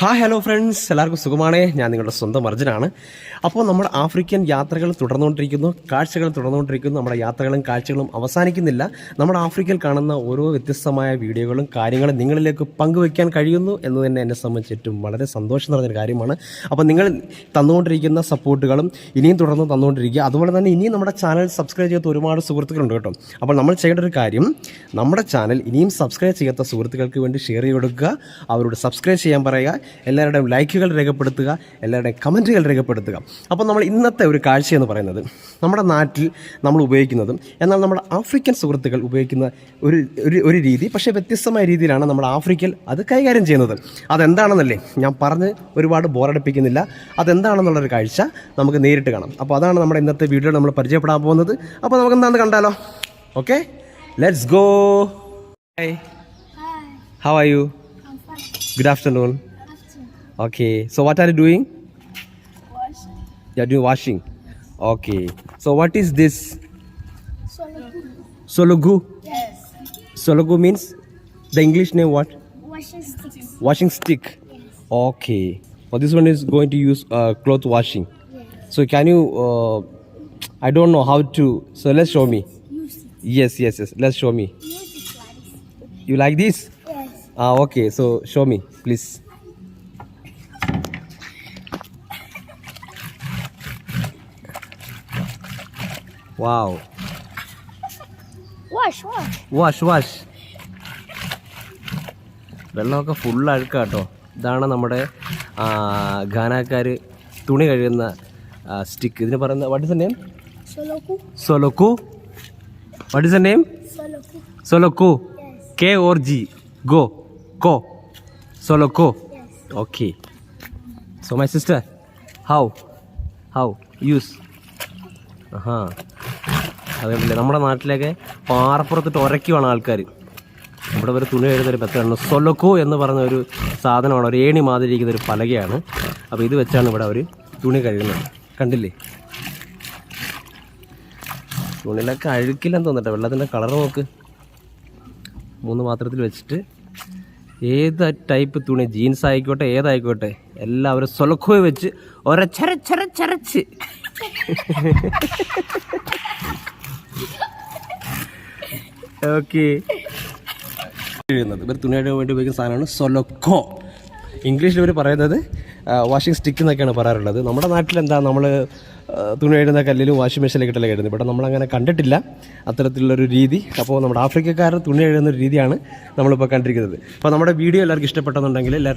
Hi hello friends എല്ലാവർക്കും സുഖമാണേ? ഞാൻ നിങ്ങളുടെ സ്വന്തം അർജുനാണ്. അപ്പോൾ നമ്മൾ ആഫ്രിക്കൻ യാത്രകൾ തുടർന്നുകൊണ്ടിരിക്കുന്നു. കാഴ്ചകൾ തുടർന്നുകൊണ്ടിരിക്കുന്നു. നമ്മുടെ യാത്രകളും കാഴ്ചകളും അവസാനിക്കുന്നില്ല. നമ്മുടെ ആഫ്രിക്കയിൽ കാണുന്ന ഓരോ വ്യത്യസ്തമായ വീഡിയോകളും കാര്യങ്ങളും നിങ്ങളിലേക്ക് പങ്കുവയ്ക്കാൻ കഴിയുന്നു എന്ന് തന്നെ എന്നെ സംബന്ധിച്ച് ഏറ്റവും വളരെ സന്തോഷം നിറഞ്ഞൊരു കാര്യമാണ്. അപ്പോൾ നിങ്ങൾ തന്നുകൊണ്ടിരിക്കുന്ന സപ്പോർട്ടുകളും ഇനിയും തുടർന്ന് തന്നുകൊണ്ടിരിക്കുക. അതുപോലെ തന്നെ ഇനിയും നമ്മുടെ ചാനൽ സബ്സ്ക്രൈബ് ചെയ്യാത്ത ഒരുപാട് സുഹൃത്തുക്കളുണ്ട് കേട്ടോ. അപ്പോൾ നമ്മൾ ചെയ്യേണ്ട ഒരു കാര്യം നമ്മുടെ ചാനൽ ഇനിയും സബ്സ്ക്രൈബ് ചെയ്യാത്ത സുഹൃത്തുക്കൾക്ക് വേണ്ടി ഷെയർ ചെയ്ത് കൊടുക്കുക. അവരോട് സബ്സ്ക്രൈബ് ചെയ്യാൻ പറയുക. എല്ലാവരുടെയും ലൈക്കുകൾ രേഖപ്പെടുത്തുക എല്ലാവരുടെയും കമന്റുകൾ രേഖപ്പെടുത്തുക. അപ്പോൾ നമ്മൾ ഇന്നത്തെ ഒരു കാഴ്ച എന്ന് പറയുന്നത് നമ്മുടെ നാട്ടിൽ നമ്മൾ ഉപയോഗിക്കുന്നതും എന്നാൽ നമ്മുടെ ആഫ്രിക്കൻ സുഹൃത്തുക്കൾ ഉപയോഗിക്കുന്ന ഒരു ഒരു ഒരു രീതി പക്ഷേ വ്യത്യസ്തമായ രീതിയിലാണ് നമ്മൾ ആഫ്രിക്കയിൽ അത് കൈകാര്യം ചെയ്യുന്നത്. അതെന്താണെന്നല്ലേ? ഞാൻ പറഞ്ഞ് ഒരുപാട് ബോറടിപ്പിക്കുന്നില്ല. അതെന്താണെന്നുള്ളൊരു കാഴ്ച നമുക്ക് നേരിട്ട് കാണാം. അപ്പോൾ അതാണ് നമ്മുടെ ഇന്നത്തെ വീഡിയോ നമ്മൾ പരിചയപ്പെടാൻ പോകുന്നത്. അപ്പോൾ നമുക്ക് എന്താണെന്ന് കണ്ടാലോ? Okay? Let's go hi how are you good afternoon Okay, so what are you doing? wash, You're doing washing. Okay. So what is this? solo Sologu. Yes. Sologu means the English name what? Washing sticks. Washing stick. Yes. Okay. Well, this one is going to use uh, cloth washing. Yes. So can you? Uh, I don't know how to. So let's show me. Yes, yes, yes. Let's show me. Use it like this. You like this? Yes. Ah, okay. So show me, please. Wow. Wash, wash. Wash wash വെള്ളമൊക്കെ full അഴുക്കാട്ടോ. ഇതാണ് നമ്മുടെ ഗാനക്കാർ തുണി കഴുകുന്ന stick ഇതിന് പറയുന്ന what is name Soloku. സൊലൊക്കു. What is name Soloku. സൊലൊക്കു. കെ ഓർ ജി ഗോ കോ സൊലൊക്കു. Okay so my sister how how use ആഹാ അതുകൊണ്ടല്ലേ നമ്മുടെ നാട്ടിലൊക്കെ പാറപ്പുറത്തിട്ട് ഉരക്കുവാണ് ആൾക്കാർ ഇവിടെ ഒരു തുണി എഴുതുന്ന ഒരു സൊലക്കോ എന്ന് പറഞ്ഞ ഒരു സാധനമാണ് ഒരു ഏണി മാതിരി ഇരിക്കുന്ന ഒരു പലകയാണ്. അപ്പോൾ ഇത് വെച്ചാണ് ഇവിടെ അവർ തുണി കഴുകുന്നത്. കണ്ടില്ലേ? തുണിയിലൊക്കെ അഴുക്കില്ലെന്ന് തോന്നട്ടെ വെള്ളത്തിന്റെ കളർ നോക്ക്. മൂന്ന് പാത്രത്തിൽ വെച്ചിട്ട് ഏത് ടൈപ്പ് തുണി ജീൻസ് ആയിക്കോട്ടെ ഏതായിക്കോട്ടെ എല്ലാവരും സൊലക്കോ വെച്ച് ഒരച്ചരച്ചരച്ചരച്ച്. വേണ്ടി ഉപയോഗിക്കുന്ന സാധനമാണ് സൊലക്കോ. ഇംഗ്ലീഷിൽ ഇവർ പറയുന്നത് വാഷിംഗ് സ്റ്റിക്ക് എന്നൊക്കെയാണ് പറയാറുള്ളത്. നമ്മുടെ നാട്ടിൽ എന്താ നമ്മൾ തുണി എഴുതുന്ന കല്ലിലും വാഷിംഗ് മെഷീനിലേക്ക് ഇട്ടല്ലേ എഴുതുന്നത് ഇവിടെ നമ്മളങ്ങനെ കണ്ടിട്ടില്ല അത്തരത്തിലുള്ളൊരു രീതി. അപ്പോൾ നമ്മുടെ ആഫ്രിക്കക്കാരുടെ തുണി എഴുതുന്ന ഒരു രീതിയാണ് നമ്മളിപ്പോൾ കണ്ടിരിക്കുന്നത്. അപ്പോൾ നമ്മുടെ വീഡിയോ എല്ലാവർക്കും ഇഷ്ടപ്പെട്ടെന്നുണ്ടെങ്കിൽ എല്ലാവരും